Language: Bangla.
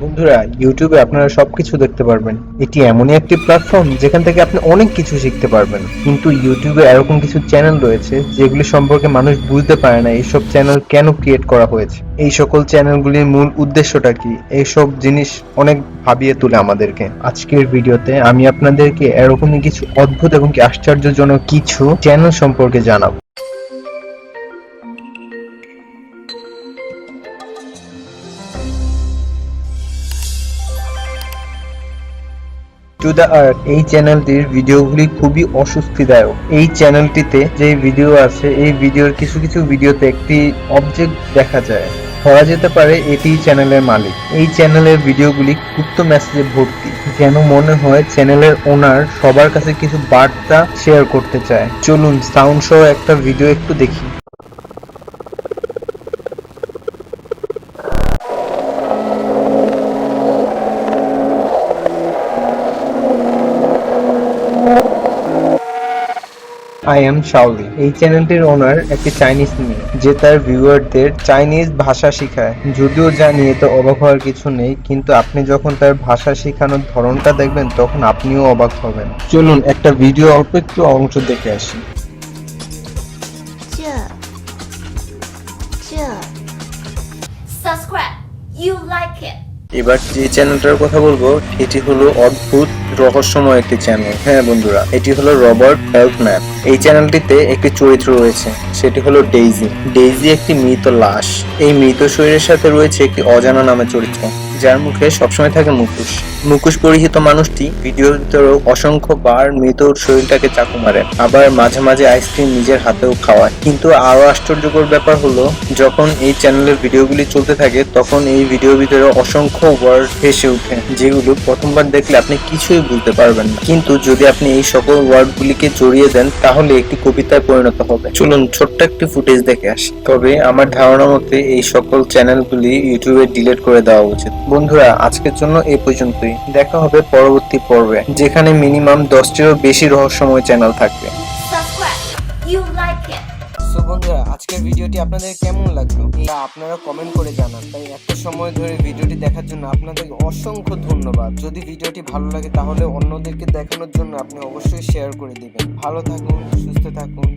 বন্ধুরা ইউটিউবে আপনারা সবকিছু দেখতে পারবেন। এটি এমনই একটি প্ল্যাটফর্ম যেখান থেকে আপনি অনেক কিছু শিখতে পারবেন। কিন্তু ইউটিউবে এরকম কিছু চ্যানেল রয়েছে যেগুলি সম্পর্কে মানুষ বুঝতে পারে না এইসব চ্যানেল কেন ক্রিয়েট করা হয়েছে। এই সকল চ্যানেলগুলির মূল উদ্দেশ্যটা কি? এইসব জিনিস অনেক ভাবিয়ে তোলে আমাদেরকে। আজকের ভিডিওতে আমি আপনাদেরকে এরকমই কিছু অদ্ভুত এবং কি আশ্চর্যজনক কিছু চ্যানেল সম্পর্কে জানাব। টু দ্য আর্থ এই চ্যানেলটির ভিডিওগুলি খুবই অস্বস্তিদায়ক। এই চ্যানেলটিতে যে ভিডিও আছে, এই ভিডিওর কিছু কিছু ভিডিওতে একটি অবজেক্ট দেখা যায়। ধরা যেতে পারে এটি চ্যানেলের মালিক। এই চ্যানেলের ভিডিওগুলি গুপ্ত মেসেজে ভর্তি, যেন মনে হয় চ্যানেলের ওনার সবার কাছে কিছু বার্তা শেয়ার করতে চায়। চলুন সাউন্ড সহ একটা ভিডিও একটু দেখি। আই এম শাওলি এই চ্যানেলটির ওনার একটি চাইনিজ মেয়ে, যে তার ভিউয়ারদের চাইনিজ ভাষা শেখায় যদিও জানি এতে অবাক হওয়ার কিছু নেই, কিন্তু আপনি যখন তার ভাষা শেখানোর ধরনটা দেখবেন, তখন আপনিও অবাক হবেন চলুন একটা ভিডিও অল্প একটু অংশ দেখে আসি. You like it. এবার যে চ্যানেলটার কথা বলব, এটি হলো অদ্ভুত রহস্যময় একটি চ্যানেল। হ্যাঁ বন্ধুরা, এটি হলো রবার্ট হেলথম্যান এই চ্যানেলটিতে একটি চরিত্র রয়েছে, সেটি হলো ডেইজি। ডেইজি একটি মৃত লাশ। এই মৃত শরীরের সাথে রয়েছে একটি অজানা নামে চরিত্র। যার মুখে সবসময় থাকে মুখোশ। মুখোশ পরিহিত মানুষটি ভিডিওর ভিতরেও অসংখ্য বার মৃত শরীরটাকে চাকু মারে। আবার মাঝে মাঝে আইসক্রিম নিজের হাতেও খাওয়ায়। কিন্তু আরও আশ্চর্যকর ব্যাপার হলো, যখন এই চ্যানেলের ভিডিওগুলি চলতে থাকে, তখন এই ভিডিওর ভিতরে অসংখ্য ওয়ার্ড ভেসে ওঠে, যেগুলো প্রথমবার দেখলে আপনি কিছুই বুঝতে পারবেন না। কিন্তু যদি আপনি এই সকল ওয়ার্ডগুলিকে জড়িয়ে দেন, তাহলে একটি কবিতায় পরিণত হবে। চলুন ছোট্ট একটি ফুটেজ দেখে আসি। তবে আমার ধারণা মতে এই সকল চ্যানেলগুলি ইউটিউবে ডিলিট করে দেওয়া উচিত। বন্ধুরা আজকের জন্য এই পর্যন্তই। দেখা হবে পরবর্তী পর্বে যেখানে মিনিমাম দশটিরও বেশি রহস্যময় চ্যানেল থাকবে. সো বন্ধুরা আজকের ভিডিওটি আপনাদের কেমন লাগল? তা আপনারা কমেন্ট করে জানান। তাই এত সময় ধরে ভিডিওটি দেখার জন্য আপনাদের অসংখ্য ধন্যবাদ। যদি ভিডিওটি ভালো লাগে তাহলে অন্যদেরকে দেখানোর জন্য আপনি অবশ্যই শেয়ার করে দিবেন। ভালো থাকুন সুস্থ থাকুন।